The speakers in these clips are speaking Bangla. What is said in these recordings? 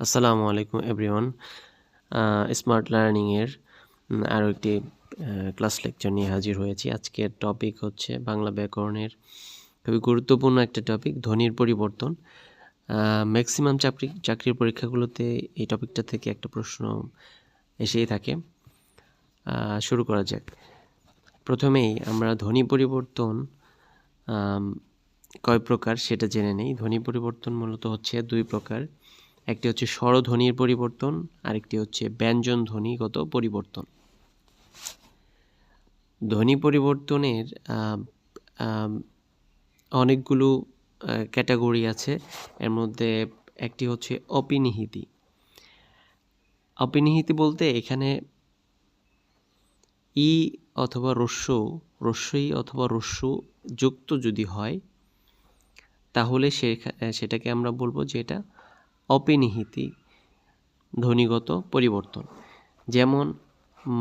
আসসালামু আলাইকুম, এভরিওয়ান। স্মার্ট লার্নিংয়ের আরও একটি ক্লাস লেকচার নিয়ে হাজির হয়েছি। আজকের টপিক হচ্ছে বাংলা ব্যাকরণের খুবই গুরুত্বপূর্ণ একটা টপিক ধ্বনির পরিবর্তন। ম্যাক্সিমাম চাকরি, চাকরির পরীক্ষাগুলোতে এই টপিকটা থেকে একটা প্রশ্ন এসেই থাকে। শুরু করা যাক। প্রথমেই আমরা ধ্বনি পরিবর্তন কয় প্রকার সেটা জেনে নেই। ধ্বনি পরিবর্তন মূলত হচ্ছে দুই প্রকার। একটি হচ্ছে স্বরধ্বনির পরিবর্তন, আরেকটি হচ্ছে ব্যঞ্জন ধ্বনিগত পরিবর্তন। ধ্বনি পরিবর্তনের অনেকগুলো ক্যাটাগরি আছে। এর মধ্যে একটি হচ্ছে অপিনিহিতি। অপিনিহিতি বলতে এখানে ই অথবা রস্য, রস্যই অথবা রস্য যুক্ত যদি হয়, তাহলে সেটাকে আমরা বলব যে এটা অপিনিহিতি ধ্বনিগত পরিবর্তন। যেমন,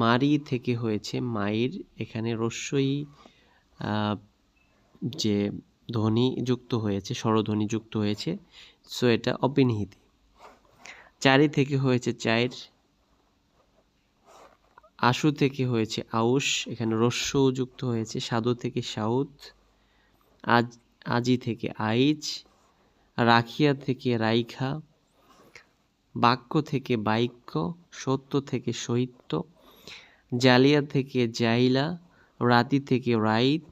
মারি থেকে হয়েছে মায়ের, এখানে রস্যই যে ধ্বনি যুক্ত হয়েছে, স্বরধ্বনি যুক্ত হয়েছে, সো এটা অপিনিহিতি। চারি থেকে হয়েছে চায়ের, আশু থেকে হয়েছে আউশ, এখানে রস্য যুক্ত হয়েছে সাধু থেকে সাউথ, আজ, আজি থেকে আইজ রাখিয়া থেকে রাইখা বাক্য থেকে বাক্য, সত্য থেকে সহিত্য জালিয়া থেকে জাইলা, রাতি থেকে রাইত,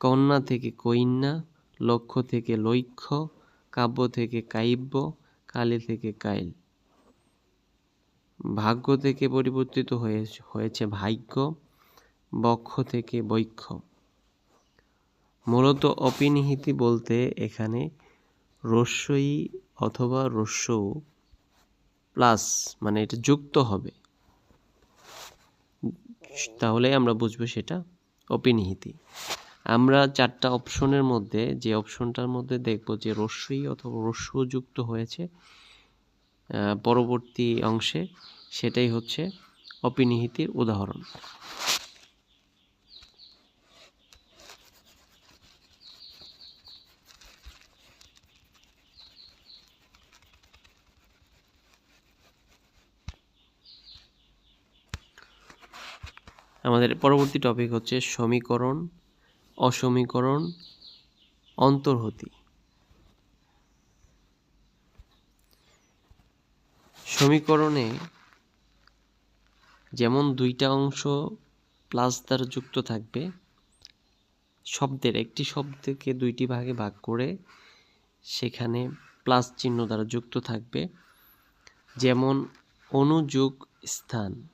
কন্যা থেকে কন্যা, লক্ষ্য থেকে লক্ষ্য, কাব্য থেকে কাব্য, কালে থেকে কাইল ভাগ্য থেকে পরিবর্তিত হয়ে হয়েছে ভাগ্য, বক্ষ থেকে বৈক্ষ। মূলত অপিনিহিতি বলতে এখানে রস্যই অথবা রস্য প্লাস মানে এটা যুক্ত হবে। তাহলে আমরা বুঝব সেটা অপিনিহিতি। আমরা চারটা অপশনের মধ্যে যে অপশনটার মধ্যে দেখব যে রস্যই অথবা রস্য যুক্ত হয়েছে পরবর্তী অংশে সেটাই হচ্ছে অপিনিহিতির উদাহরণ। আমাদের পরবর্তী টপিক হচ্ছে সমীকরণ, অসমীকরণ, অন্তর্হতি। সমীকরণে যেমন দুইটা অংশ প্লাস দ্বারা যুক্ত থাকবে, শব্দের একটি শব্দকে দুইটি ভাগে ভাগ করে সেখানে প্লাস চিহ্ন দ্বারা যুক্ত থাকবে। যেমন অনুযোগ স্থান।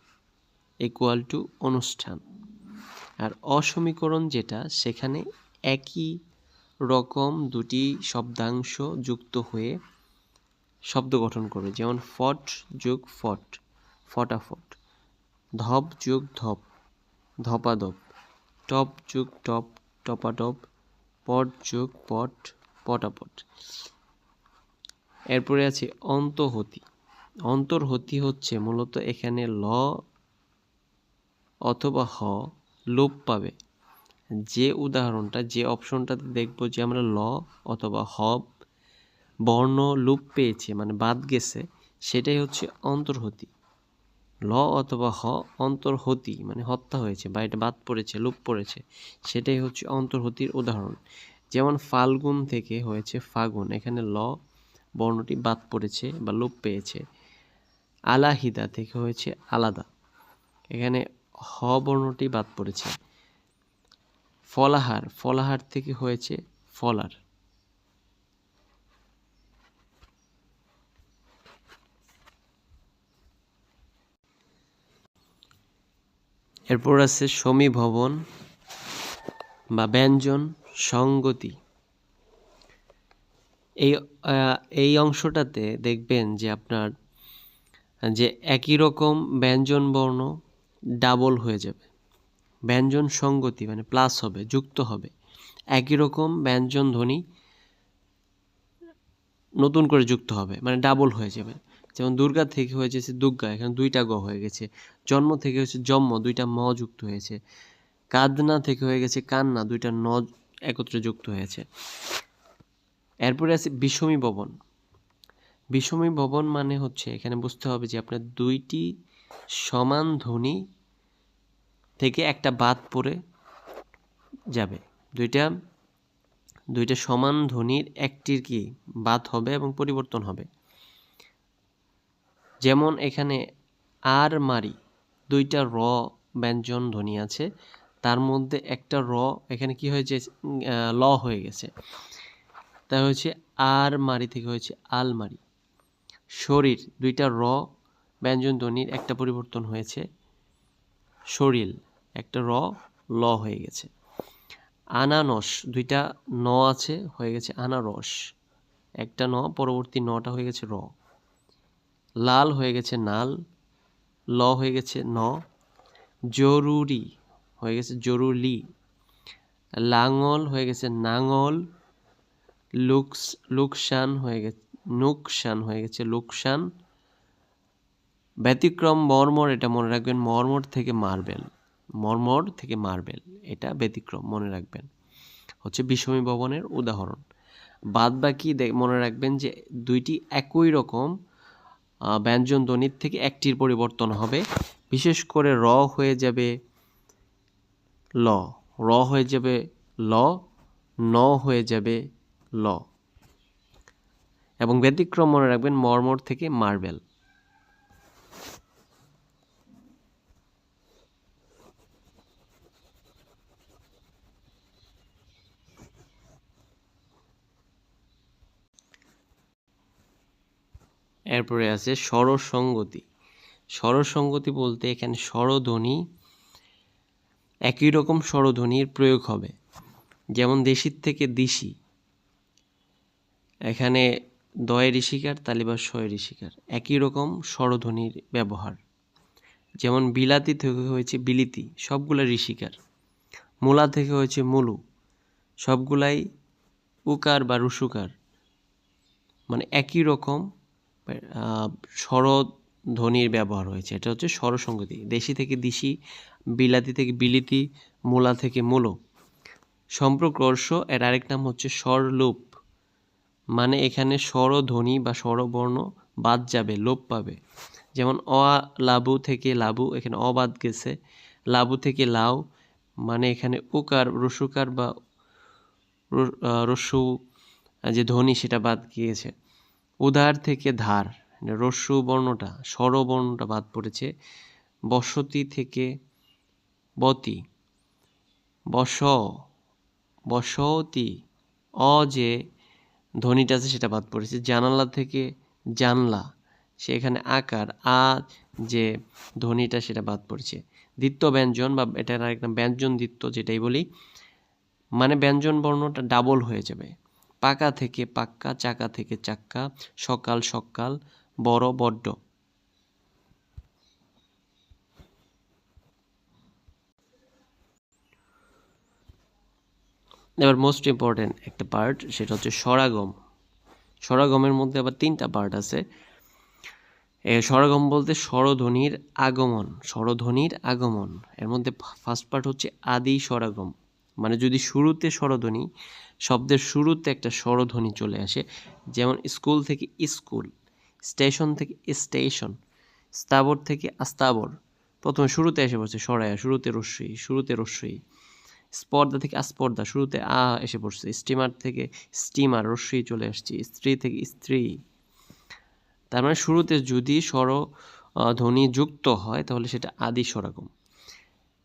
ইকুয়াল টু অনুষ্ঠান। আর অসমীকরণ যেটা, সেখানে একই রকম দুটি শব্দাংশ যুক্ত হয়ে শব্দ গঠন করবে। যেমন ফট যোগ ফট ফটাফট ধপ যোগ ধপ, ধপাধপ। টপ যোগ টপ, টপাটপ। পট যোগ পট, পটাপট। এরপরে আছে অন্তহতি অন্তর্হতি হচ্ছে মূলত এখানে ল অথবা হ, লোপ পাবে। যে উদাহরণটা, যে অপশনটাতে দেখব যে আমরা ল অথবা হ, বর্ণ, লোপ পেয়েছে মানে বাদ গেছে, সেটাই হচ্ছে অন্তর্হতি। ল অথবা হ, অন্তর্হতি মানে হত্যা হয়েছে বা এটা বাদ পড়েছে, লোপ পড়েছে, সেটাই হচ্ছে অন্তর্হতির উদাহরণ। যেমন ফাল্গুন থেকে হয়েছে ফাগুন, এখানে ল, বর্ণটি বাদ পড়েছে বা লোপ পেয়েছে। আলাহিদা থেকে হয়েছে আলাদা। এখানে হ বর্ণটি বাদ পড়েছে। ফলাহার ফলাহার থেকে হয়েছে ফলার। এরপর আছে সমীভবন বা ব্যঞ্জন সঙ্গতি। এই এই অংশটাতে দেখবেন যে আপনার যে একই রকম ব্যঞ্জন বর্ণ ডাবল হয়ে যাবে। ব্যঞ্জন সঙ্গতি মানে প্লাস হবে, যুক্ত হবে। একই রকম ব্যঞ্জন ধ্বনি নতুন করে যুক্ত হবে মানে ডাবল হয়ে যাবে। যেমন দুর্গা থেকে হয়ে গেছে দুর্গা, এখানে দুইটা গ হয়ে গেছে। জন্ম থেকে হয়েছে জন্ম দুইটা ম যুক্ত হয়েছে। কাদনা থেকে হয়ে গেছে কান্না, দুইটা ন একত্রে যুক্ত হয়েছে। এরপরে আছে বিষমী ভবন। বিষমী ভবন মানে হচ্ছে, এখানে বুঝতে হবে যে আপনার দুইটি সমান ধ্বনি থেকে একটা বাদ পড়ে যাবে। দুইটা দুইটা সমান ধ্বনির একটির কি বাদ হবে এবং পরিবর্তন হবে? যেমন এখানে আর মারি, দুইটা র ব্যঞ্জন ধ্বনি আছে, তার মধ্যে একটা র এখানে কি হয়েছে? ল হয়ে গেছে। তা হচ্ছে আর মারি থেকে হয়েছে আলমারি। শরীর, দুইটা র ব্যঞ্জন ধ্বনির একটা পরিবর্তন হয়েছে। শরীর একটা র, ল হয়ে গেছে। আনানস, দুইটা ন আছে, হয়ে গেছে আনারস। একটা ন, পরবর্তী নটা হয়ে গেছে র। লাল হয়ে গেছে নাল, ল হয়ে গেছে ন। জরুরি হয়ে গেছে জরুরি লাঙল হয়ে গেছে নাঙল। লুকস, লুকসান হয়ে গেছে, নুকসান হয়ে গেছে লোকসান। ব্যতিক্রম মর্মর, এটা মনে রাখবেন, মর্মর থেকে মার্বেল, মর্মর থেকে মার্বেল, এটা ব্যতিক্রম, মনে রাখবেন। হচ্ছে বিষমী ভবনের উদাহরণ। বাদ বাকি মনে রাখবেন যে দুইটি একই রকম ব্যঞ্জন ধ্বনির থেকে একটির পরিবর্তন হবে। বিশেষ করে র হয়ে যাবে ল। র হয়ে যাবে ল, ন হয়ে যাবে ল। এবং ব্যতিক্রম মনে রাখবেন মর্মর থেকে মার্বেল। এরপরে আছে স্বরসঙ্গতি। স্বরসঙ্গতি বলতে এখানে স্বরধ্বনি একই রকম স্বরধ্বনির প্রয়োগ হবে। যেমন দেশির থেকে দিশি। এখানে দয় ঋষিকার তালিবা শয় ঋষিকার একই রকম স্বরধ্বনির ব্যবহার। যেমন বিলাতি থেকে হয়েছে বিলিতি সবগুলা ঋষিকার মূলা থেকে হয়েছে মুলু, সবগুলাই উকার বা রুসুকার। মানে একই রকম স্বরধ্বনির ব্যবহার হয়েছে। এটা হচ্ছে স্বরসঙ্গতি দেশি থেকে দিশি, বিলাতি থেকে বিলিতি, মূলা থেকে মূলো। সম্প্রকর্ষ, এর আরেক নাম হচ্ছে স্বরলোপ। মানে এখানে স্বরধ্বনি বা স্বরবর্ণ বাদ যাবে, লোপ পাবে। যেমন অ, লাবু থেকে লাবু, এখানে অবাদ গেছে। লাবু থেকে লাউ মানে এখানে উকার, রসুকার বা রস্যু যে ধ্বনি সেটা বাদ গিয়েছে। উদার থেকে ধার রস্যু বর্ণটা স্বরবর্ণটা বাদ পড়েছে। বসতি থেকে বতি, বস, বসতি, অ যে ধ্বনিটা আছে সেটা বাদ পড়েছে। জানালা থেকে জানলা সেখানে আকার, আ যে ধ্বনিটা সেটা বাদ পড়েছে। দ্বিত্ব ব্যঞ্জন বা এটার আরেকটা ব্যঞ্জন দ্বিত্ব যেটাই বলি মানে ব্যঞ্জন বর্ণটা ডাবল হয়ে যাবে। পাকা থেকে পাক্কা, চাকা থেকে চাক্কা, সকাল সকাল, বড়, বড্ড। এবার মোস্ট ইম্পর্টেন্ট একটা পার্ট সেটা হচ্ছে স্বরাগম স্বরাগমের মধ্যে আবার তিনটা পার্ট আছে। স্বরাগম বলতে স্বরধ্বনির আগমন স্বরধ্বনির আগমন। এর মধ্যে ফার্স্ট পার্ট হচ্ছে আদি স্বরাগম মানে যদি শুরুতে স্বরধ্বনি শব্দের শুরুতে একটা স্বরধ্বনি চলে আসে, যেমন স্কুল থেকে স্কুল, স্টেশন থেকে স্টেশন স্থাবর থেকে আস্তাবর। প্রথমে শুরুতে এসে পড়ছে সরায়া, শুরুতে রস্যই শুরুতে রস্যই স্পর্ধা থেকে আস্পর্ধা, শুরুতে আ এসে পড়ছে। স্টিমার থেকে স্টিমার রস্যই চলে আসছে। স্ত্রী থেকে স্ত্রী। তার মানে শুরুতে যদি স্বর ধ্বনি যুক্ত হয়, তাহলে সেটা আদি স্বরাগম।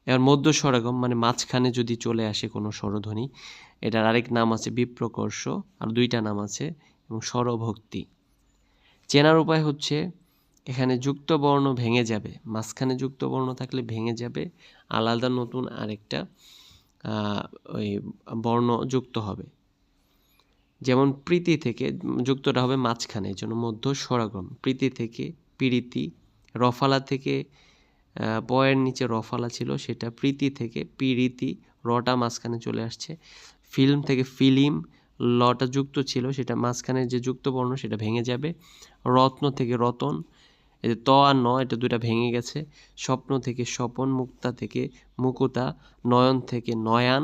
এবার মধ্য স্বরাগম মানে মাঝখানে যদি চলে আসে কোনো স্বরধ্বনি এটার আরেক নাম আছে বিপ্রকর্ষ, আর দুইটা নাম আছে এবং স্বরভক্তি চেনার উপায় হচ্ছে এখানে যুক্ত বর্ণ ভেঙে যাবে। মাঝখানে যুক্ত বর্ণ থাকলে ভেঙে যাবে, আলাদা নতুন আরেকটা ওই বর্ণ যুক্ত হবে। যেমন প্রীতি থেকে যুক্তটা হবে মাঝখানে, এই জন্য মধ্য স্বরাগম। প্রীতি থেকে পিরিতি, রফালা থেকে পয়ের নিচে রফালা ছিল, সেটা প্রীতি থেকে পিরিতি, রটা মাঝখানে চলে আসছে। ফিল্ম থেকে ফিলিম লটা যুক্ত ছিল, সেটা মাঝখানে যে যুক্ত বর্ণ, সেটা ভেঙে যাবে। রত্ন থেকে রতন যে ত আর ন, এটা দুটা ভেঙে গেছে। স্বপ্ন থেকে স্বপন, মুক্তা থেকে মুকুতা, নয়ন থেকে নয়ান,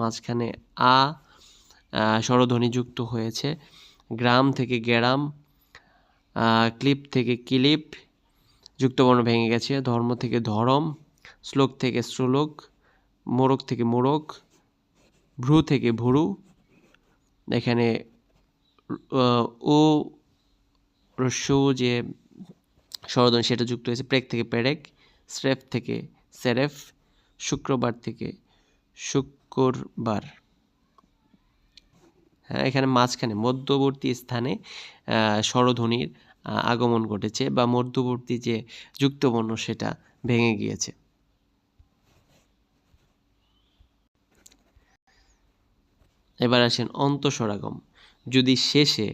মাঝখানে আ স্বরধ্বনি যুক্ত হয়েছে। গ্রাম থেকে গ্যারাম ক্লিপ থেকে ক্লিপ যুক্তবর্ণ ভেঙে গেছে। ধর্ম থেকে ধরম, শ্লোক থেকে শ্লোক মোরক থেকে মোরক ভ্রু থেকে ভুরু, এখানে ও, রস্য যে স্বরধ্বনি সেটা যুক্ত হয়েছে প্রেক থেকে পেরেক, স্রেফ থেকে সেরেফ, শুক্রবার থেকে শুক্রবার। হ্যাঁ এখানে মাঝখানে মধ্যবর্তী স্থানে স্বরধ্বনির আগমন ঘটেছে বা মধ্যবর্তী যে যুক্তবর্ণ সেটা ভেঙে গিয়েছে। এবার আসেন অন্তঃস্বরাগম যদি শেষে,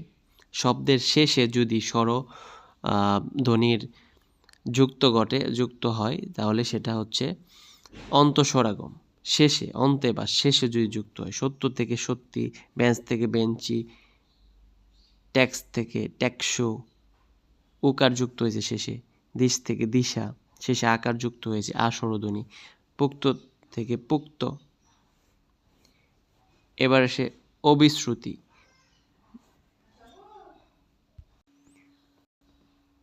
শব্দের শেষে যদি স্বর ধ্বনির যুক্ত ঘটে, যুক্ত হয়, তাহলে সেটা হচ্ছে অন্তঃস্বরাগম শেষে, অন্তে বা শেষে যদি যুক্ত হয় সত্য থেকে সত্যি বেঞ্চ থেকে বেঞ্চি ট্যাক্স থেকে ট্যাক্সো, উকার যুক্ত হয়েছে শেষে, দিশ থেকে দিশা, শেষে আকার যুক্ত হয়েছে আসরধ্বনি পুক্ত থেকে পুক্ত। এবার আসে অবিশ্রুতি।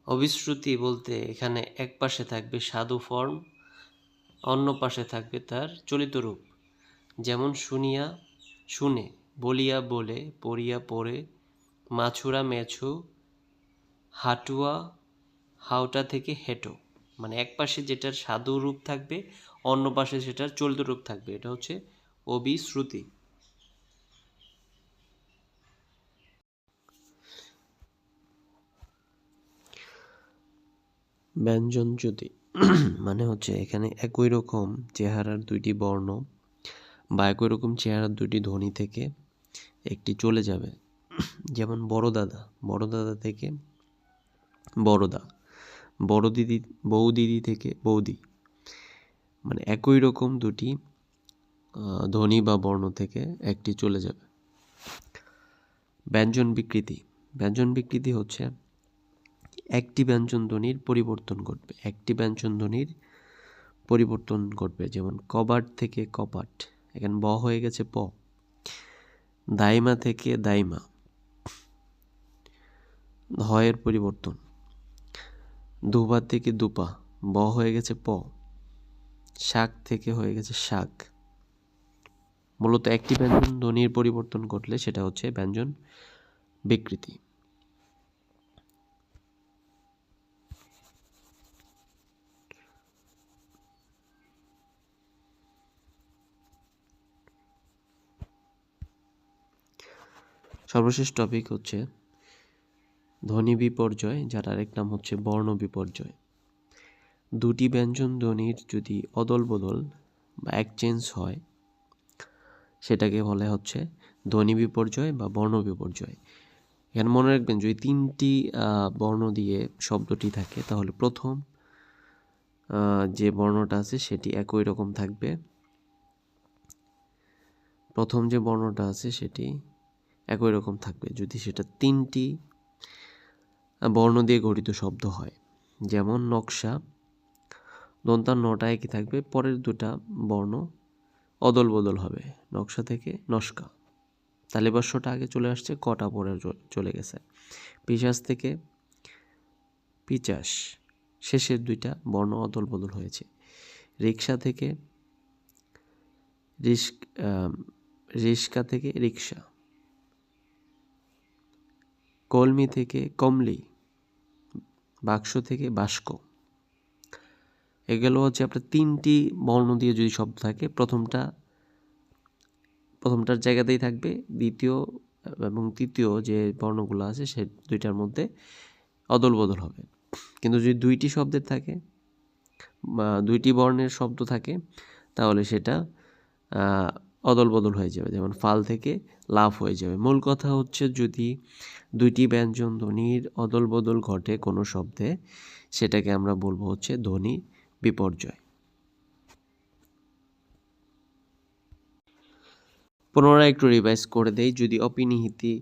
অবিশ্রুতি বলতে এখানে এক পাশে থাকবে সাধু ফর্ম অন্য পাশে থাকবে তার চলিত রূপ। যেমন শুনিয়া, শুনে, বলিয়া, বলে, পড়িয়া, পড়ে, মাছুরা, মেছু, হাটুয়া, হাওটা থেকে হেঁটো। মানে এক পাশে যেটার সাধু রূপ থাকবে, অন্য পাশে সেটার চলিত রূপ থাকবে। এটা হচ্ছে অবিশ্রুতি। ব্যঞ্জন যদি মানে হচ্ছে এখানে একই রকম চেহারার দুইটি বর্ণ বা একই রকম চেহারার দুইটি ধ্বনি থেকে একটি চলে যাবে। যেমন বড় দাদা বড় দাদা থেকে বড়দা বড় দিদি, বউ দিদি থেকে বৌদি মানে একই রকম দুটি ধ্বনি বা বর্ণ থেকে একটি চলে যাবে। ব্যঞ্জন বিকৃতি ব্যঞ্জন বিকৃতি হচ্ছে একটি ব্যঞ্জন ধ্বনির পরিবর্তন ঘটবে। একটি ব্যঞ্জন ধ্বনির পরিবর্তন ঘটবে। যেমন কবাট থেকে কপাট, এখানে ব হয়ে গেছে প। দাইমা থেকে দাইমা হয়ের পরিবর্তন। দুপা থেকে দুপা, ব হয়ে গেছে প। শাক থেকে হয়ে গেছে শাক। মূলত একটি ব্যঞ্জন ধ্বনির পরিবর্তন ঘটলে সেটা হচ্ছে ব্যঞ্জন বিকৃতি। সর্বশেষ টপিক হচ্ছে ধ্বনি বিপর্যয়, যার আরেক নাম হচ্ছে বর্ণ বিপর্যয়। দুটি ব্যঞ্জন ধ্বনির যদি অদল বদল বা একচেঞ্জ হয়, সেটাকে বলে হচ্ছে ধ্বনি বিপর্যয় বা বর্ণ বিপর্যয়। এখানে মনে রাখবেন, যদি তিনটি বর্ণ দিয়ে শব্দটি থাকে, তাহলে প্রথম যে বর্ণটা আছে, সেটি একই রকম থাকবে। প্রথম যে বর্ণটা আছে, সেটি একই রকম থাকবে। যদি সেটা তিনটি বর্ণ দিয়ে গঠিত শব্দ হয়, যেমন নকশা দন্তার নটা একই থাকবে, পরের দুটা বর্ণ অদল বদল হবে, নকশা থেকে নস্কা। তালিবাস্যটা আগে চলে আসছে, কটা পরে চলে গেছে। পিশাস থেকে পিচাস, শেষের দুইটা বর্ণ অদল বদল হয়েছে। রিক্সা থেকে রিস্ক রিস্কা থেকে রিক্সা। কলমি থেকে কমলি, বাক্স থেকে বাস্ক এগুলো হচ্ছে আপনার তিনটি বর্ণ দিয়ে যদি শব্দ থাকে, প্রথমটা, প্রথমটার জায়গাতেই থাকবে, দ্বিতীয় এবং তৃতীয় যে বর্ণগুলো আছে সে দুইটার মধ্যে অদল বদল হবে। কিন্তু যদি দুইটি শব্দের থাকে দুইটি বর্ণের শব্দ থাকে, তাহলে সেটা অদল বদল হয়ে যাবে, যেমন ফাল থেকে লাভ হয়ে যাবে। মূল কথা হচ্ছে যদি দুইটি ব্যঞ্জন ধ্বনির অদল বদল ঘটে কোনো শব্দে, সেটাকে আমরা বলব হচ্ছে ধ্বনি বিপর্যয়। পুনরায় একটু রিভাইজ করে দেই, যদি অপিনিহিতি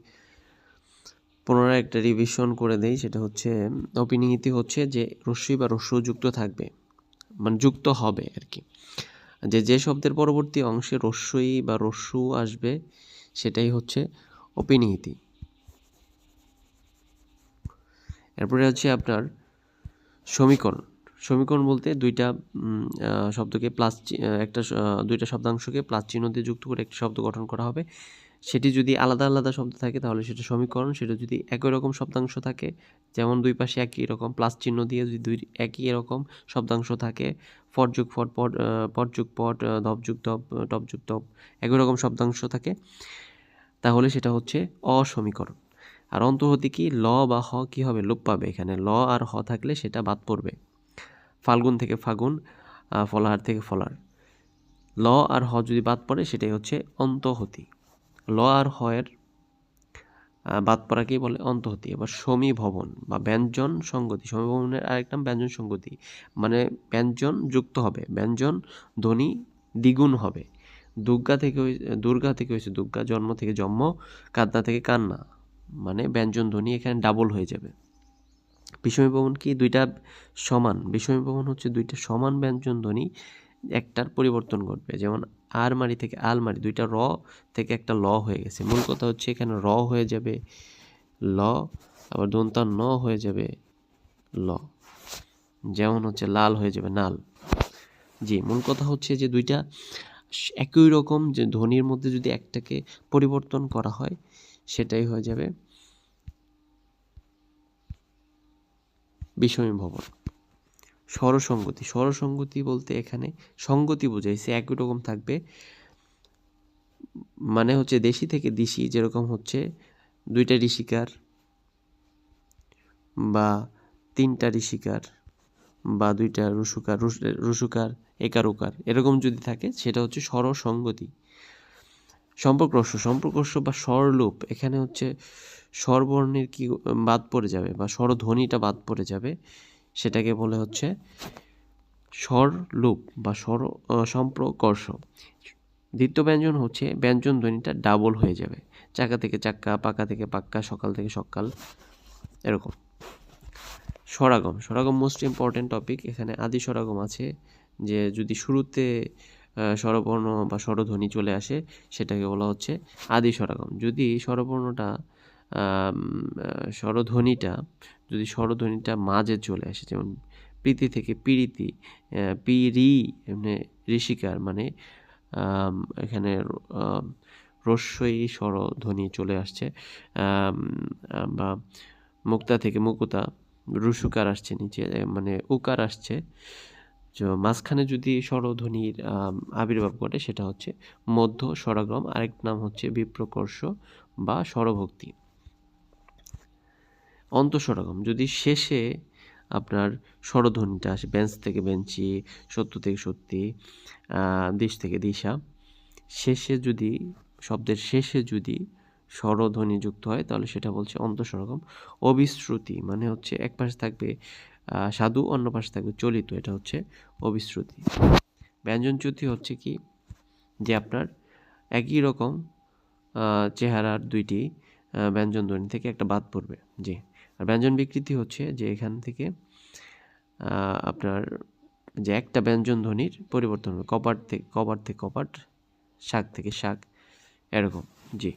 পুনরায় একটা রিভিশন করে দেই, সেটা হচ্ছে, অপিনিহিতি হচ্ছে যে রস্যই বা রস্য যুক্ত থাকবে মানে যুক্ত হবে আর কি। যে যে শব্দের পরবর্তী অংশে রস্যই বা রস্যু আসবে, সেটাই হচ্ছে অপিনিহিতি এরপরে আছে আপনার সমীকরণ। সমীকরণ বলতে দুইটা শব্দকে প্লাস একটা দুইটা শব্দাংশকে প্লাস চিহ্ন দিয়ে যুক্ত করে একটি শব্দ গঠন করা হবে। সেটি যদি আলাদা আলাদা শব্দ থাকে তাহলে সেটা সমীকরণ। সেটা যদি একই রকম শব্দাংশ থাকে যেমন দুই পাশে একই রকম প্লাস চিহ্ন দিয়ে যদি দুই একই রকম শব্দাংশ থাকে ফট যুগ ফট পট আহ, পট যুগ পট আহ, ধপ যুগ ধপ টপ একই রকম শব্দাংশ থাকে তাহলে সেটা হচ্ছে অসমীকরণ। আর অন্তর্হতি কি? ল বা হ কি হবে? লোপ পাবে এখানে। ল আর হ থাকলে সেটা বাদ পড়বে। ফাল্গুন থেকে ফাগুন ফলাহার থেকে ফলার। ল আর হ যদি বাদ পড়ে সেটাই হচ্ছে অন্তহতি ল আর হ বাদ পড়াকেই বলে? অন্তহতি। এবার সমীভবন বা ব্যঞ্জন সঙ্গতি। সমীভবনের আরেক নাম ব্যঞ্জন সঙ্গতি। মানে ব্যঞ্জন যুক্ত হবে। ব্যঞ্জন ধ্বনি দ্বিগুণ হবে। দুর্গা থেকে দুর্গা থেকে হয়েছে দুর্গা, জন্ম থেকে জন্ম, কান্না থেকে কান্না। মানে ব্যঞ্জন ধ্বনি এখানে ডাবল হয়ে যাবে। বিষমীভবন কি দুইটা সমান? বিষমীভবন হচ্ছে দুইটা সমান ব্যঞ্জন ধ্বনি। একটার পরিবর্তন ঘটবে। যেমন আরমারি থেকে আলমারি দুইটা র থেকে একটা ল হয়ে গেছে। মূল কথা হচ্ছে এখানে র হয়ে যাবে ল, আবার দন্তা ন হয়ে যাবে ল। যেমন হচ্ছে লাল হয়ে যাবে নাল। জি, মূল কথা হচ্ছে যে দুইটা একই রকম যে ধ্বনির মধ্যে যদি একটাকে পরিবর্তন করা হয়, সেটাই হয়ে যাবে বিষমী ভবন। স্বরসঙ্গতি। স্বরসঙ্গতি বলতে এখানে সঙ্গতি বোঝাইছে একই রকম থাকবে। মানে হচ্ছে দেশি থেকে দিশি যেরকম হচ্ছে দুইটা ঋষিকার বা তিনটা ঋষিকার বা দুইটা রুসুকার, রুস- রুসুকার, একারুকার এরকম যদি থাকে সেটা হচ্ছে স্বরসঙ্গতি। সম্পর্কর্ষ সম্পর্কর্ষ বা স্বরলোপ এখানে হচ্ছে স্বরবর্ণের কি বাদ পড়ে যাবে বা স্বরধ্বনিটা বাদ পড়ে যাবে। সেটাকে বলে হচ্ছে স্বরলোপ বা স্বর সম্প্রকর্ষ। দ্বিতীয় ব্যঞ্জন হচ্ছে ব্যঞ্জন ধ্বনিটা ডাবল হয়ে যাবে। চাকা থেকে চাক্কা, পাকা থেকে পাক্কা, সকাল থেকে সকাল, এরকম। স্বরাগম স্বরাগম মোস্ট ইম্পর্ট্যান্ট টপিক এখানে আদি স্বরাগম আছে যে যদি শুরুতে স্বরবর্ণ বা স্বরধ্বনি চলে আসে, সেটাকে বলা হচ্ছে আদি স্বরাগম। যদি স্বরবর্ণটা স্বরধ্বনিটা যদি স্বরধ্বনিটা মাঝে চলে আসে যেমন প্রীতি থেকে আহ, পিরি এমনি ঋষিকার মানে এখানে রস্যই স্বরধ্বনি চলে আসছে বা মুক্তা থেকে মুকুতা রুসুকার আসছে নিচে মানে উকার আসছে। মাঝখানে যদি স্বরধ্বনির আবির্ভাব ঘটে সেটা হচ্ছে মধ্য স্বরাগ্রম আরেক নাম হচ্ছে বিপ্রকর্ষ বা স্বরভক্তি। অন্তঃস্বরাগম যদি শেষে আপনার স্বরধ্বনিটা আসে বেঞ্চ থেকে বেঞ্চি সত্য থেকে সত্যি দিশ থেকে দিশা, শেষে যদি, শব্দের শেষে যদি স্বরধ্বনি যুক্ত হয়, তাহলে সেটা বলছে অন্তঃস্বরগম অবিশ্রুতি মানে হচ্ছে এক পাশে থাকবে সাধু, অন্য পাশে থাকবে চলিত, এটা হচ্ছে অবিশ্রুতি। ব্যঞ্জনচ্যুতি হচ্ছে কি? যে আপনার একই রকম চেহারার দুইটি ব্যঞ্জন ধ্বনি থেকে একটা বাদ পড়বে। জি। আর ব্যঞ্জন বিকৃতি হচ্ছে যে এখান থেকে আপনার যে একটা ব্যঞ্জন ধ্বনির পরিবর্তন হবে। কপাট থেকে কপাট থেকে কপাট, শাক থেকে শাক, এরকম। জি।